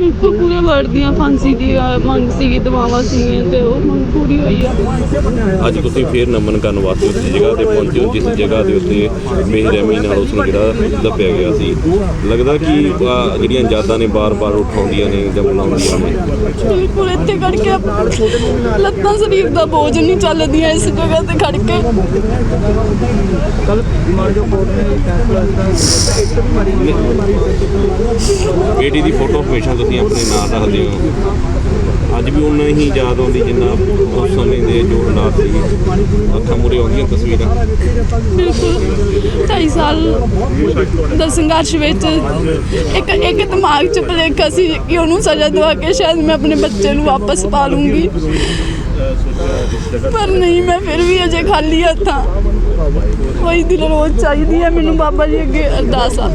Ridículo. ਪੂਰੇ ਵਰਡ ਦੀਆਂ ਫਾਂਸੀ ਦੀ ਅਹ, ਮੰਗ ਸੀਗੀ ਦਵਾਵਾਂ ਸੀਗੀਆਂ ਤੇ ਉਹ ਮੰਗ ਪੂਰੀ ਹੋਈ ਆ। ਅੱਜ ਤੁਸੀਂ ਫੇਰ ਨਮਨ ਕਰਨ ਵਾਸਤੇ ਉਸ ਜਗ੍ਹਾ ਤੇ ਪਹੁੰਚੇ ਹੋ ਜਿਸ ਜਗ੍ਹਾ ਦੇ ਉੱਤੇ ਬੇਰਹਿਮੀ ਨਾਲ ਉਸ ਨੂੰ ਜਿਹੜਾ ਦੱਬਿਆ ਗਿਆ ਸੀ। ਲੱਗਦਾ ਕਿ ਆਹ ਜਿਹੜੀਆਂ ਯਾਦਾਂ ਨੇ ਬਾਰ-ਬਾਰ ਉਠਾਉਂਦੀਆਂ ਨੇ ਜਾਂ ਬੁਲਾਉਂਦੀਆਂ ਨੇ। ਬਿਲਕੁਲ ਇੱਥੇ ਖੜ ਕੇ ਲੱਤਾਂ ਸਰੀਰ ਦਾ ਬੋਝ ਨਹੀਂ ਚੱਲਦੀਆਂ ਇਸ ਜਗ੍ਹਾ ਤੇ ਖੜ ਕੇ। ਬੇਟੀ ਦੀ ਫੋਟੋ ਹਮੇਸ਼ਾ ਤੁਸੀਂ ਆਪਣੇ ਨਾਲ ਰੱਖਦੇ ਹੋ। ਅੱਜ ਵੀ ਉਨਾ ਹੀ ਯਾਦ ਆਉਂਦੀ ਜਿੰਨਾ ਉਸ ਸਮੇਂ ਦੇ ਜੋ ਹਾਲਾਤ ਸੀ। ਅੱਖਾਂ ਮੂਰੇ ਆਉਂਦੀਆਂ ਤਸਵੀਰਾਂ। ਬਿਲਕੁਲ। ਢਾਈ ਸਾਲ ਦਾ ਸੰਘਰਸ਼ ਵਿੱਚ ਇੱਕ ਇੱਕ ਦਿਮਾਗ 'ਚ ਭੁਲੇਖਾ ਸੀ ਕਿ ਉਹਨੂੰ ਸਜ਼ਾ ਦਵਾ ਕੇ ਸ਼ਾਇਦ ਮੈਂ ਆਪਣੇ ਬੱਚੇ ਨੂੰ ਵਾਪਸ ਪਾ ਲੂੰਗੀ। ਪਰ ਨਹੀਂ ਮੈਂ ਫਿਰ ਵੀ ਅਜੇ ਖਾਲੀ ਹੱਥਾਂ। ਕੋਈ ਦਿਲ ਰੋਜ਼ ਚਾਹੀਦੀ ਹੈ ਮੈਨੂੰ ਬਾਬਾ ਜੀ ਅੱਗੇ ਅਰਦਾਸ ਆ।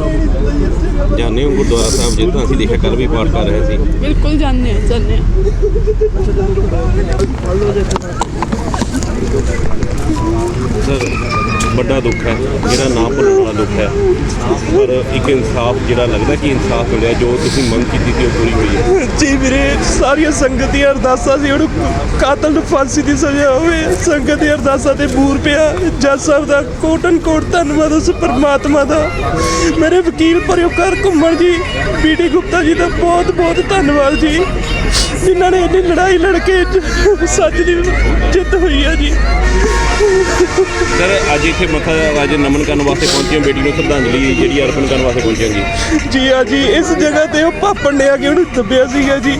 ਜਾਣੇ ਹੋ ਗੁਰਦੁਆਰਾ ਸਾਹਿਬ ਜਿੱਦਾਂ ਅਸੀਂ ਦੇਖਿਆ ਕੱਲ ਵੀ ਪਾਠ ਕਰ ਰਹੇ ਸੀ। ਬਿਲਕੁਲ ਹਾਂ ਜਾਣਦੇ ਹਾਂ ਸਰ ਵੱਡਾ ਦੁੱਖ ਹੈ, ਜਿਹੜਾ ਨਾ ਭੁੱਲਣ ਵਾਲਾ ਦੁੱਖ ਹੈ। ਪਰ ਇੱਕ ਇਨਸਾਫ ਜਿਹੜਾ ਲੱਗਦਾ ਕਿ ਇਨਸਾਫ ਮਿਲਿਆ, ਜੋ ਤੁਸੀਂ ਮੰਗ ਕੀਤੀ ਸੀ, ਉਹ ਪੂਰੀ ਹੋਈ ਹੈ। ਜੀ ਵੀਰੇ, ਸਾਰੀਆਂ ਸੰਗਤ ਦੀਆਂ ਅਰਦਾਸਾਂ ਸੀ, ਉਹਨੂੰ ਕਾਤਲ ਨੂੰ ਫਾਂਸੀ ਦੀ ਸਜ਼ਾ ਹੋਵੇ। ਸੰਗਤ ਦੀਆਂ ਅਰਦਾਸਾਂ ਤੇ ਬੂਰ ਪਿਆ। ਜੱਜ ਸਾਹਿਬ ਦਾ ਕੋਟਨ ਕੋਟ ਧੰਨਵਾਦ ਉਸ ਪਰਮਾਤਮਾ ਦਾ। ਮੇਰੇ ਵਕੀਲ ਪਰਿਓਕਾਰ ਘੁੰਮਣ ਜੀ। ਬੀਡੀ ਗੁਪਤਾ ਜੀ ਦਾ ਬਹੁਤ ਬਹੁਤ ਧੰਨਵਾਦ ਜੀ। ਜਿਨ੍ਹਾਂ ਨੇ ਇੰਨੀ ਲੜਾਈ ਲੜ ਕੇ ਸੱਚ ਦੀ ਜਿੱਤ ਹੋਈ ਹੈ ਜੀ। ਸਰ ਅੱਜ ਇੱਥੇ ਮੱਥਾ ਅੱਜ ਨਮਨ ਕਰਨ ਵਾਸਤੇ ਪਹੁੰਚੇ ਹੋ ਬੇਟੀ ਨੂੰ ਸ਼ਰਧਾਂਜਲੀ ਜਿਹੜੀ ਅਰਪਣ ਕਰਨ ਵਾਸਤੇ ਪਹੁੰਚੇ ਹਾਂ ਜੀ। ਜੀ ਆ ਜੀ ਇਸ ਜਗ੍ਹਾ ਤੇ ਉਹ ਪਾਪਣ ਨੇ ਆ ਕੇ ਉਹਨੂੰ ਦੱਬਿਆ ਸੀਗਾ ਜੀ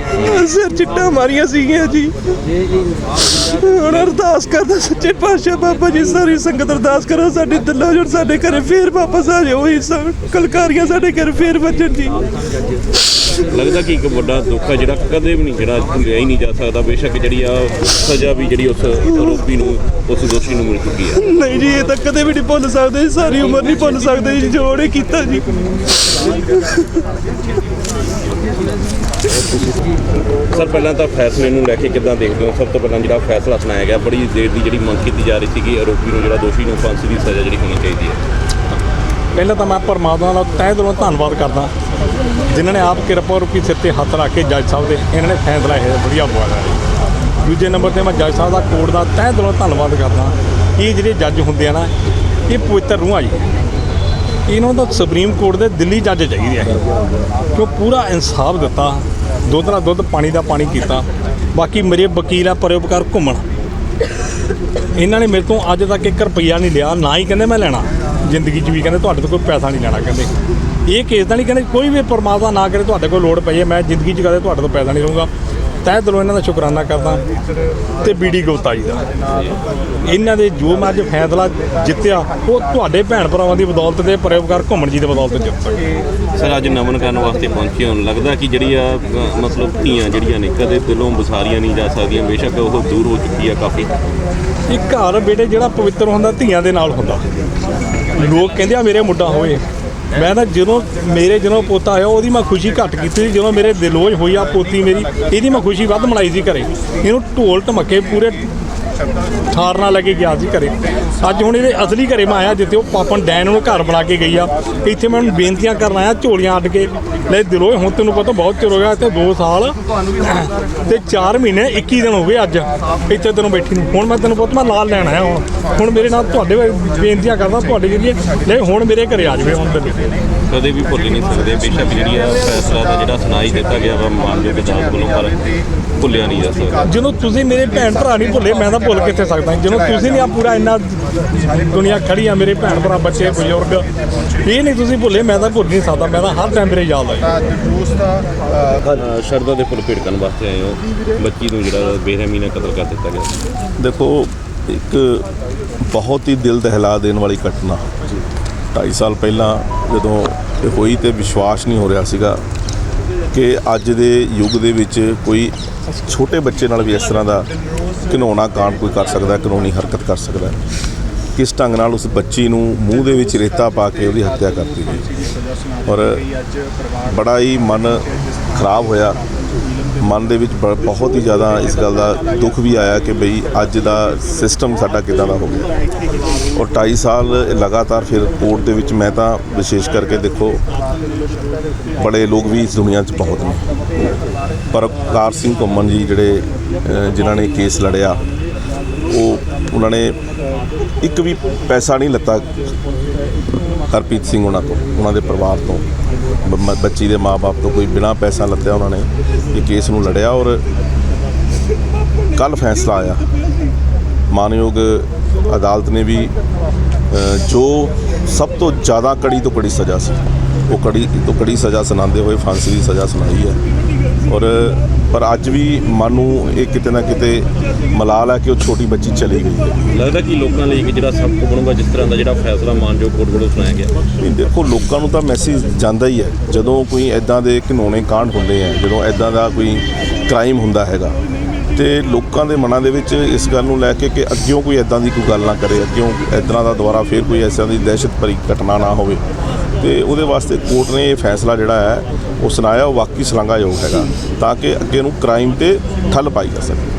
ਸਿਰ ਚਿੱਟਾ ਮਾਰੀਆਂ ਸੀਗੀਆਂ ਜੀ। ਹੁਣ ਅਰਦਾਸ ਕਰਦਾ ਸੱਚੇ ਪਾਤਸ਼ਾਹ ਬਾਬਾ ਜੀ ਸਾਰੀ ਸੰਗਤ ਅਰਦਾਸ ਕਰੋ ਸਾਡੇ ਦਿਲੋਂ ਜੁੜ ਸਾਡੇ ਘਰੇ ਫੇਰ ਵਾਪਸ ਆ ਜਾਓ ਸਭ ਕਲਕਾਰੀਆਂ ਸਾਡੇ ਘਰ ਫੇਰ ਵੱਜਣ ਜੀ। ਲੱਗਦਾ ਕਿ ਇੱਕ ਵੱਡਾ ਦੁੱਖ ਹੈ ਜਿਹੜਾ ਕਦੇ ਵੀ ਨਹੀਂ ਜਿਹੜਾ ਭੁੱਲਿਆ ਹੀ ਨਹੀਂ ਜਾ ਸਕਦਾ ਬੇਸ਼ੱਕ ਜਿਹੜੀ ਆ ਸਜ਼ਾ ਵੀ ਜਿਹੜੀ ਉਸ ਆਰੋਪੀ ਨੂੰ ਉਸ ਦੋਸ਼ੀ ਨੂੰ ਮਿਲ ਚੁੱਕੀ ਹੈ। ਨਹੀਂ ਜੀ ਇਹ ਤਾਂ ਕਦੇ ਵੀ ਨਹੀਂ ਭੁੱਲ ਸਕਦੇ ਸਾਰੀ ਉਮਰ ਨਹੀਂ ਭੁੱਲ ਸਕਦੇ ਜੀ ਜੋ ਉਹਨੇ ਕੀਤਾ ਜੀ। ਸਰ ਪਹਿਲਾਂ ਤਾਂ ਫੈਸਲੇ ਨੂੰ ਲੈ ਕੇ ਕਿੱਦਾਂ ਦੇਖਦੇ ਹੋ? ਸਭ ਤੋਂ ਪਹਿਲਾਂ ਜਿਹੜਾ ਫੈਸਲਾ ਸੁਣਾਇਆ ਗਿਆ ਬੜੀ ਦੇਰ ਦੀ ਜਿਹੜੀ ਮੰਗ ਕੀਤੀ ਜਾ ਰਹੀ ਸੀ ਕਿ ਆਰੋਪੀ ਨੂੰ ਜਿਹੜਾ ਦੋਸ਼ੀ ਨੂੰ ਫਾਂਸੀ ਦੀ ਸਜ਼ਾ ਜਿਹੜੀ ਹੋਣੀ ਚਾਹੀਦੀ ਹੈ। ਪਹਿਲਾਂ ਤਾਂ ਮੈਂ ਪਰਮਾਤਮਾ ਦਾ ਤਹਿ ਦਿਲੋਂ ਧੰਨਵਾਦ ਕਰਦਾ। ਜਿਨ੍ਹਾਂ ਨੇ ਆਪ ਕਿਰਪਾ ਰੂਪੀ ਸਿਰ ਤੇ ਹੱਥ ਰੱਖ ਕੇ ਜੱਜ ਸਾਹਿਬ ਦੇ ਇਹਨਾਂ ਨੇ ਫੈਸਲਾ ਇਹ ਵਧੀਆ ਬੁਆਇਆ ਦੂਜੇ ਨੰਬਰ ਤੇ ਮੈਂ ਜੱਜ ਸਾਹਿਬ ਦਾ ਕੋਰਟ ਦਾ ਤਹਿ ਦਿਲੋਂ ਧੰਨਵਾਦ ਕਰਦਾ। ਇਹ ਜਿਹੜੇ ਜੱਜ ਹੁੰਦੇ ਆ ਨਾ, ਇਹ ਪਵਿੱਤਰ ਰੂਹਾਂ ਜੀ। ਇਹਨਾਂ ਦਾ ਸੁਪਰੀਮ ਕੋਰਟ ਦੇ ਦਿੱਲੀ ਜੱਜ ਚਾਹੀਦੇ ਆ ਇਹ। ਕਿਉਂ ਪੂਰਾ ਇਨਸਾਫ ਦਿੱਤਾ, ਦੁੱਧ ਦਾ ਦੁੱਧ, ਪਾਣੀ ਦਾ ਪਾਣੀ ਕੀਤਾ ਬਾਕੀ ਮੇਰੇ ਵਕੀਲ ਆ, ਪਰਉਪਕਾਰ ਘੁੰਮਣ। ਇਹਨਾਂ ਨੇ ਮੇਰੇ ਤੋਂ ਅੱਜ ਤੱਕ 1 ਰੁਪਈਆ ਨਹੀਂ ਲਿਆ, ਨਾ ਹੀ ਕਹਿੰਦੇ ਮੈਂ ਲੈਣਾ। ਜ਼ਿੰਦਗੀ 'ਚ ਵੀ ਕਹਿੰਦੇ ਤੁਹਾਡੇ ਤੋਂ ਕੋਈ ਪੈਸਾ ਨਹੀਂ ਲੈਣਾ ਕਹਿੰਦੇ। ਇਹ ਕੇਸ ਦਾ ਨਹੀਂ ਕਹਿੰਦੇ ਕੋਈ ਵੀ ਪਰਮਾਤਮਾ ਨਾ ਕਰੇ, ਤੁਹਾਡੇ ਕੋਲ ਲੋੜ ਪਈ ਹੈ, ਮੈਂ ਜ਼ਿੰਦਗੀ 'ਚ ਕਦੇ ਤੁਹਾਡੇ ਤੋਂ ਪੈਸਾ ਨਹੀਂ ਲਵਾਂਗਾ ਤਹਿ ਦਿਲੋਂ ਇਹਨਾਂ ਦਾ ਸ਼ੁਕਰਾਨਾ ਕਰਦਾ ਤੇ ਬੀਡੀ ਗੁਪਤਾ ਜੀ ਦਾ। ਇਹਨਾਂ ਦੇ ਜੋ ਮੈਂ ਅੱਜ ਫੈਸਲਾ ਜਿੱਤਿਆ ਉਹ ਤੁਹਾਡੇ ਭੈਣ ਭਰਾਵਾਂ ਦੀ ਬਦੌਲਤ ਤੇ ਪਰਉਪਕਾਰ ਘੁੰਮਣ ਜੀ ਦੀ ਬਦੌਲਤ ਜਿੱਤ ਸਕੇ। ਸਰ ਅੱਜ ਨਮਨ ਕਰਨ ਵਾਸਤੇ ਪਹੁੰਚੇ ਹੋਣ ਲੱਗਦਾ ਕਿ ਜਿਹੜੀ ਆ ਮਤਲਬ ਧੀਆਂ ਜਿਹੜੀਆਂ ਨੇ ਕਦੇ ਦਿਲੋਂ ਵਿਸਾਰੀਆਂ ਨਹੀਂ ਜਾ ਸਕਦੀਆਂ ਬੇਸ਼ੱਕ ਉਹ ਦੂਰ ਹੋ ਚੁੱਕੀ ਆ ਕਾਫੀ। ਇਹ ਘਰ ਬੇਟੇ ਜਿਹੜਾ ਪਵਿੱਤਰ ਹੁੰਦਾ ਧੀਆਂ ਦੇ ਨਾਲ ਹੁੰਦਾ। ਲੋਕ ਕਹਿੰਦੇ ਆ ਮੇਰੇ ਮੁੰਡਾ ਹੋਵੇ ਮੈਂ ਤਾਂ ਜਦੋਂ ਮੇਰੇ ਜਦੋਂ ਪੋਤਾ ਹੋਇਆ ਉਹਦੀ ਮੈਂ ਖੁਸ਼ੀ ਘੱਟ ਕੀਤੀ ਸੀ। ਜਦੋਂ ਮੇਰੇ ਦਿਲੋਜ਼ ਹੋਈ ਆ ਪੋਤੀ ਮੇਰੀ, ਇਹਦੀ ਮੈਂ ਖੁਸ਼ੀ ਵੱਧ ਮਨਾਈ ਸੀ ਘਰੇ। ਇਹਨੂੰ ਢੋਲ ਢਮੱਕੇ ਪੂਰੇ ਠਾਰ ਨਾਲ ਲੈ ਕੇ ਗਿਆ ਸੀ ਘਰੇ। ਅੱਜ ਹੁਣ ਇਹਦੇ ਅਸਲੀ ਘਰੇ ਮੈਂ ਆਇਆ, ਜਿੱਥੇ ਉਹ ਪਾਪਨ ਡੈਨ ਨੂੰ ਘਰ ਬਣਾ ਕੇ ਗਈ ਆ। ਇੱਥੇ ਮੈਂ ਉਹਨੂੰ ਬੇਨਤੀਆਂ ਕਰਨ ਆਇਆ, ਝੋਲੀਆਂ ਅੱਡ ਕੇ। ਲੈ ਦਿਲੋਂ ਹੁਣ ਤੈਨੂੰ ਪਤਾ ਬਹੁਤ ਚਿਰ ਹੋ ਗਿਆ ਤੇ 2 ਸਾਲ। ਤੇ 4 ਮਹੀਨੇ 21 ਦਿਨ ਹੋ ਗਏ ਅੱਜ। ਇੱਥੇ ਤੈਨੂੰ ਬੈਠੀ ਨੂੰ। ਹੁਣ ਮੈਂ ਤੈਨੂੰ ਪੁੱਤ, ਮੈਂ ਲਾਲ ਲੈਣ ਆਇਆ ਹੁਣ। ਹੁਣ ਮੇਰੇ ਨਾਲ ਤੁਹਾਡੇ ਬੇਨਤੀਆਂ ਕਰਦਾ, ਤੁਹਾਡੇ ਜਰੀਏ ਲੈ, ਹੁਣ ਮੇਰੇ ਘਰੇ ਆ ਜਾਵੇ, ਹੁਣ ਤੇ ਕਦੇ ਵੀ ਭੁੱਲ ਨਹੀਂ ਸਕਦੇ। ਬੇਸ਼ੱਕ ਜਿਹੜੀ ਆ ਫੈਸਲਾ ਦਾ ਜਿਹੜਾ ਸੁਣਾਈ ਦਿੱਤਾ ਗਿਆ ਵਾ, ਮਾਨਯੋਗ ਅਦਾਲਤ ਵੱਲੋਂ, ਪਰ ਭੁੱਲਿਆ ਨਹੀਂ ਜਾ ਸਕਦਾ। ਜਦੋਂ ਤੁਸੀਂ ਮੇਰੇ ਭੈਣ ਭਰਾ ਨਹੀਂ ਭੁੱਲੇ ਮੈਂ ਤਾਂ ਭੁੱਲ ਕਿੱਥੇ ਸਕਦਾ ਜਦੋਂ ਤੁਸੀਂ ਨਹੀਂ ਆ ਪੂਰਾ ਇੰਨਾ ਦੁਨੀਆ ਖੜੀ ਆ ਮੇਰੇ ਭੈਣ ਭਰਾ ਬੱਚੇ ਬਜ਼ੁਰਗ ਇਹ ਨਹੀਂ ਤੁਸੀਂ ਭੁੱਲੇ ਮੈਂ ਤਾਂ ਭੁੱਲ ਨਹੀਂ ਸਕਦਾ ਮੈਂ ਤਾਂ ਹਰ ਟਾਈਮ ਮੇਰੇ ਯਾਦ ਆ ਅ, ਸ਼ਰਧਾ ਦੇ ਫੁੱਲ ਭੇਟਣ ਵਾਸਤੇ ਆਏ ਹੋ। ਬੱਚੀ ਨੂੰ ਜਿਹੜਾ ਬੇਰਹਿਮੀ ਨਾਲ ਕਤਲ ਕਰ ਦਿੱਤਾ ਗਿਆ ਦੇਖੋ ਇੱਕ ਬਹੁਤ ਹੀ ਦਿਲ ਦਹਿਲਾ ਦੇਣ ਵਾਲੀ ਘਟਨਾ। 2.5 ਸਾਲ ਪਹਿਲਾਂ ਜਦੋਂ ਇਹ ਹੋਈ ਤੇ ਵਿਸ਼ਵਾਸ ਨਹੀਂ ਹੋ ਰਿਹਾ ਸੀਗਾ ਕਿ ਅੱਜ ਦੇ ਯੁੱਗ ਦੇ ਵਿੱਚ ਕੋਈ ਛੋਟੇ ਬੱਚੇ ਨਾਲ ਵੀ ਇਸ ਤਰ੍ਹਾਂ ਦਾ ਘਿਨੌਣਾ ਕਾਂਡ ਕੋਈ ਕਰ ਸਕਦਾ ਕਾਨੂੰਨੀ ਹਰਕਤ ਕਰ ਸਕਦਾ ਕਿਸ ਢੰਗ ਨਾਲ ਉਸ ਬੱਚੀ ਨੂੰ ਮੂੰਹ ਦੇ ਵਿੱਚ ਰੇਤਾ ਪਾ ਕੇ ਉਹਦੀ ਹੱਤਿਆ ਕਰਤੀ ਗਈ? ਔਰ ਬੜਾ ਹੀ ਮਨ ਖਰਾਬ ਹੋਇਆ ਮਨ ਦੇ ਵਿੱਚ ਬ- ਬਹੁਤ ਹੀ ਜ਼ਿਆਦਾ ਇਸ ਗੱਲ ਦਾ ਦੁੱਖ ਵੀ ਆਇਆ ਕਿ ਬਈ ਅੱਜ ਦਾ ਸਿਸਟਮ ਸਾਡਾ ਕਿਦਾਂ ਦਾ ਹੋ ਗਿਆ। ਔਰ 2.5 ਸਾਲ ਲਗਾਤਾਰ ਫਿਰ ਕੋਰਟ ਦੇ ਵਿੱਚ ਮੈਂ ਤਾਂ ਵਿਸ਼ੇਸ਼ ਕਰਕੇ ਦੇਖੋ, ਬੜੇ ਲੋਕ ਵੀ ਇਸ ਦੁਨੀਆ 'ਚ ਬਹੁਤ ਨੇ। ਪਰ ਕਾਰ ਸਿੰਘ ਘੁੰਮਣ ਜੀ ਜਿਹੜੇ ਜਿਨ੍ਹਾਂ ਨੇ ਕੇਸ ਲੜਿਆ, ਉਹ ਉਹਨਾਂ ਨੇ ਇੱਕ ਵੀ ਪੈਸਾ ਨਹੀਂ ਲੱਤਾ ਹਰਪ੍ਰੀਤ ਸਿੰਘ ਉਹਨਾਂ ਤੋਂ, ਉਹਨਾਂ ਦੇ ਪਰਿਵਾਰ ਤੋਂ। ਬੱਚੀ ਦੇ ਮਾਪੇ ਤੋਂ ਕੋਈ ਬਿਨਾ ਪੈਸਾ ਲੱਤਿਆ ਉਹਨਾਂ ਨੇ ਇਹ ਕੇਸ ਨੂੰ ਲੜਿਆ ਔਰ ਕੱਲ ਫੈਸਲਾ ਆਇਆ। ਮਾਨਯੋਗ ਅਦਾਲਤ ਨੇ ਵੀ ਜੋ ਸਭ ਤੋਂ ਜ਼ਿਆਦਾ ਕੜੀ ਤੋਂ ਕੜੀ ਸਜ਼ਾ ਸੀ, ਉਹ ਕੜੀ ਤੋਂ ਕੜੀ ਸਜ਼ਾ ਸੁਣਾਉਂਦੇ ਹੋਏ ਫਾਂਸੀ ਦੀ ਸਜ਼ਾ ਸੁਣਾਈ ਹੈ। ਔਰ ਪਰ ਅੱਜ ਵੀ ਮਨ ਨੂੰ ਇਹ ਕਿਤੇ ਨਾ ਕਿਤੇ ਮਲਾਲ ਹੈ ਕਿ ਉਹ ਛੋਟੀ ਬੱਚੀ ਚਲੀ ਗਈ ਹੈ। ਲੱਗਦਾ ਕਿ ਲੋਕਾਂ ਲਈ ਇੱਕ ਜਿਹੜਾ ਸਬਕ ਬਣੂਗਾ ਜਿਸ ਤਰ੍ਹਾਂ ਦਾ ਜਿਹੜਾ ਫੈਸਲਾ ਮਾਨਯੋਗ ਕੋਰਟ ਵੱਲੋਂ ਸੁਣਾਇਆ ਗਿਆ? ਨਹੀਂ ਦੇਖੋ ਲੋਕਾਂ ਨੂੰ ਤਾਂ ਮੈਸੇਜ ਜਾਂਦਾ ਹੀ ਹੈ। ਜਦੋਂ ਕੋਈ ਐਦਾਂ ਦੇ ਘਿਨੌਣੇ ਕਾਂਡ ਹੁੰਦੇ ਆ ਜਦੋਂ ਐਦਾਂ ਦਾ ਕੋਈ ਕ੍ਰਾਈਮ ਹੁੰਦਾ ਹੈਗਾ ਤੇ ਲੋਕਾਂ ਦੇ ਮਨਾਂ ਦੇ ਵਿੱਚ ਇਸ ਗੱਲ ਨੂੰ ਲੈ ਕੇ ਕਿ ਅੱਗਿਓਂ ਕੋਈ ਐਦਾਂ ਦੀ ਕੋਈ ਗੱਲ ਨਾ ਕਰੇ, ਅੱਗਿਓਂ ਐਦਾਂ ਦਾ ਦੁਬਾਰਾ ਫੇਰ ਕੋਈ ਐਸਾਂ ਦੀ ਦਹਿਸ਼ਤ ਭਰੀ ਘਟਨਾ ਨਾ ਹੋਵੇ। ਤੇ ਉਹਦੇ ਵਾਸਤੇ ਕੋਰਟ ਨੇ ਇਹ ਫੈਸਲਾ ਜਿਹੜਾ ਹੈ, ਉਹ ਸੁਣਾਇਆ, ਉਹ ਵਾਕਈ ਸ਼ਲਾਘਾਯੋਗ ਹੈਗਾ, ਤਾਂ ਕਿ ਅੱਗੇ ਨੂੰ ਕ੍ਰਾਈਮ ਤੇ ਠੱਲ ਪਾਈ ਜਾ ਸਕੇ।